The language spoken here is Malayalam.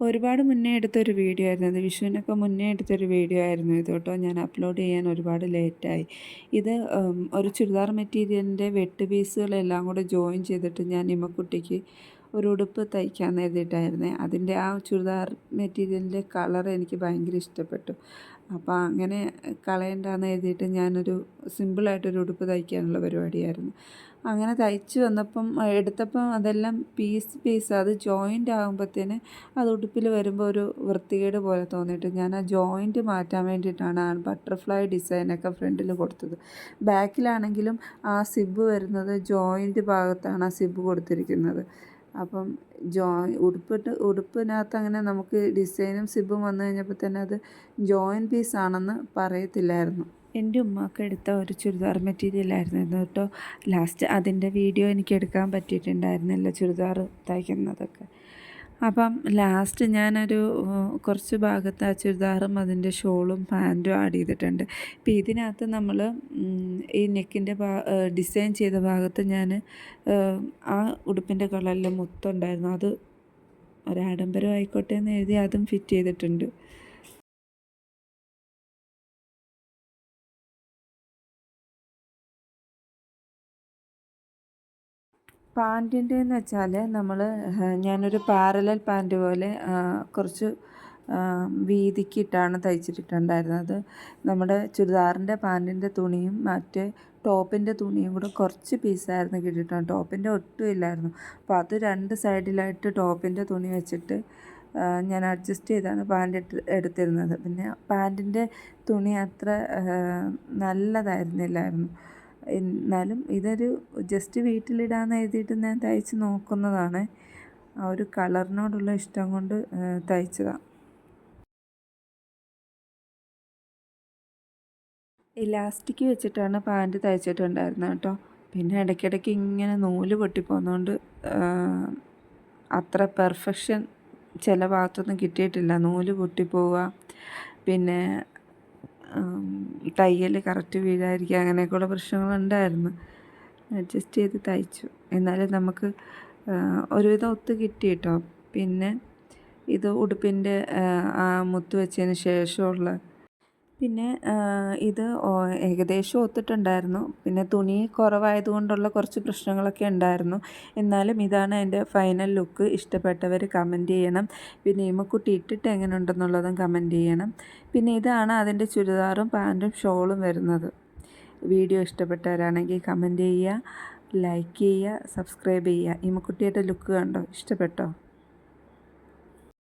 ഒരുപാട് മുന്നേ എടുത്തൊരു വീഡിയോ ആയിരുന്നു ഇത്. വിഷുവിനൊക്കെ മുന്നേ എടുത്തൊരു വീഡിയോ ആയിരുന്നു ഇത് കേട്ടോ. ഞാൻ അപ്ലോഡ് ചെയ്യാൻ ഒരുപാട് ലേറ്റായി ഇത് ഒരു ചുരിദാർ മെറ്റീരിയലിന്റെ വെട്ട് പീസുകളെല്ലാം കൂടെ ജോയിൻ ചെയ്തിട്ട് ഞാൻ ഇമ്മക്കുട്ടിക്ക് ഒരു ഉടുപ്പ് തയ്ക്കാൻ എഴുതിയിട്ടായിരുന്നേ. അതിന്റെ ആ ചുരിദാർ മെറ്റീരിയലിന്റെ കളർ എനിക്ക് ഭയങ്കര ഇഷ്ടപ്പെട്ടു. അപ്പോൾ അങ്ങനെ കളയണ്ടെന്ന് എഴുതിയിട്ട് ഞാനൊരു സിമ്പിളായിട്ടൊരു ഉടുപ്പ് തയ്ക്കാനുള്ള പരിപാടിയായിരുന്നു. അങ്ങനെ തയ്ച്ച് വന്നപ്പം എടുത്തപ്പം അതെല്ലാം പീസ് പീസ് അത് ജോയിന്റ് ആകുമ്പോഴത്തേന് അത് ഉടുപ്പിൽ വരുമ്പോൾ ഒരു വൃത്തികേട് പോലെ തോന്നിയിട്ട് ഞാൻ ആ ജോയിന്റ് മാറ്റാൻ വേണ്ടിയിട്ടാണ് ആ ബട്ടർഫ്ലൈ ഡിസൈനൊക്കെ ഫ്രണ്ടിൽ കൊടുത്തത്. ബാക്കിലാണെങ്കിലും ആ സിബ് വരുന്നത് ജോയിന്റ് ഭാഗത്താണ് ആ സിബ് കൊടുത്തിരിക്കുന്നത്. അപ്പം ജോ ഉടുപ്പിട്ട് ഉടുപ്പിനകത്ത് അങ്ങനെ നമുക്ക് ഡിസൈനും സിബും വന്നു കഴിഞ്ഞപ്പോൾ തന്നെ അത് ജോയിൻ പീസ് ആണെന്ന് പറയത്തില്ലായിരുന്നു. എന്റെ ഉമ്മക്ക് എടുത്ത ഒരു ചുരിദാർ മെറ്റീരിയലായിരുന്നു കേട്ടോ. ലാസ്റ്റ് അതിന്റെ വീഡിയോ എനിക്ക് എടുക്കാൻ പറ്റിയിട്ടുണ്ടായിരുന്നില്ല ചുരിദാർ തയ്ക്കുന്നതൊക്കെ. അപ്പം ലാസ്റ്റ് ഞാനൊരു കുറച്ച് ഭാഗത്ത് ആ ചുരിദാറും അതിന്റെ ഷോളും പാന്റും ആഡ് ചെയ്തിട്ടുണ്ട്. ഇപ്പം ഇതിനകത്ത് നമ്മൾ ഈ നെക്കിന്റെ ഡിസൈൻ ചെയ്ത ഭാഗത്ത് ഞാൻ ആ ഉടുപ്പിന്റെ കളറിൽ മുത്തുണ്ടായിരുന്നു. അത് ഒരാഡംബരം ആയിക്കോട്ടെ എന്ന് എഴുതി അതും ഫിറ്റ് ചെയ്തിട്ടുണ്ട്. പാന്റിന്റെന്ന് വെച്ചാൽ നമ്മൾ ഞാനൊരു പാരലൽ പാന്റ് പോലെ കുറച്ച് വീതിക്കിട്ടാണ് തയ്ച്ചിട്ടുണ്ടായിരുന്നത് നമ്മുടെ ചുരിദാറിന്റെ പാന്റിന്റെ തുണിയും മറ്റേ ടോപ്പിന്റെ തുണിയും കൂടെ കുറച്ച് പീസായിരുന്നു കിട്ടിയിട്ടുണ്ട് ടോപ്പിന്റെ ഒട്ടും ഇല്ലായിരുന്നു. അപ്പോൾ അത് രണ്ട് സൈഡിലായിട്ട് ടോപ്പിന്റെ തുണി വെച്ചിട്ട് ഞാൻ അഡ്ജസ്റ്റ് ചെയ്താണ് പാന്റ് എടുത്തിരുന്നത്. പിന്നെ പാന്റിന്റെ തുണി അത്ര നല്ലതായിരുന്നില്ലായിരുന്നു. എന്നാലും ഇതൊരു ജസ്റ്റ് വീട്ടിലിടാമെന്ന് എഴുതിയിട്ട് ഞാൻ തയ്ച്ച് നോക്കുന്നതാണ്. ആ ഒരു കളറിനോടുള്ള ഇഷ്ടം കൊണ്ട് തയ്ച്ചതാണ് ഇലാസ്റ്റിക് വെച്ചിട്ടാണ് പാന്റ് തയ്ച്ചിട്ടുണ്ടായിരുന്നത് കേട്ടോ. പിന്നെ ഇടയ്ക്കിടയ്ക്ക് ഇങ്ങനെ നൂൽ പൊട്ടിപ്പോകുന്നതുകൊണ്ട് അത്ര പെർഫെക്ഷൻ ചില ഭാഗത്തൊന്നും കിട്ടിയിട്ടില്ല. നൂൽ പൊട്ടിപ്പോവുക പിന്നെ തയ്യൽ കറക്റ്റ് വീഴാതിരിക്കുക അങ്ങനെയൊക്കെയുള്ള പ്രശ്നങ്ങളുണ്ടായിരുന്നു അഡ്ജസ്റ്റ് ചെയ്ത് തയ്ച്ചു. എന്നാലും നമുക്ക് ഒരുവിധം ഒത്ത് കിട്ടി കേട്ടോ. പിന്നെ ഇത് ഉടുപ്പിന്റെ ആ മുത്ത് വെച്ചതിന് ശേഷമുള്ള പിന്നെ ഇത് ഏകദേശം ഒത്തിട്ടുണ്ടായിരുന്നു. പിന്നെ തുണി കുറവായതുകൊണ്ടുള്ള കുറച്ച് പ്രശ്നങ്ങളൊക്കെ ഉണ്ടായിരുന്നു. എന്നാലും ഇതാണ് എന്റെ ഫൈനൽ ലുക്ക്. ഇഷ്ടപ്പെട്ടവർ കമന്റ് ചെയ്യണം. പിന്നെ ഇമ്മക്കുട്ടി ഇട്ടിട്ട് എങ്ങനെ ഉണ്ടെന്നുള്ളതും കമന്റ് ചെയ്യണം. പിന്നെ ഇതാണ് അതിന്റെ ചുരിദാറും പാന്റും ഷോളും വരുന്നത്. വീഡിയോ ഇഷ്ടപ്പെട്ടവരാണെങ്കിൽ കമന്റ് ചെയ്യുക ലൈക്ക് ചെയ്യുക സബ്സ്ക്രൈബ് ചെയ്യുക. ഇമ്മക്കുട്ടിയുടെ ലുക്ക് കണ്ടോ? ഇഷ്ടപ്പെട്ടോ?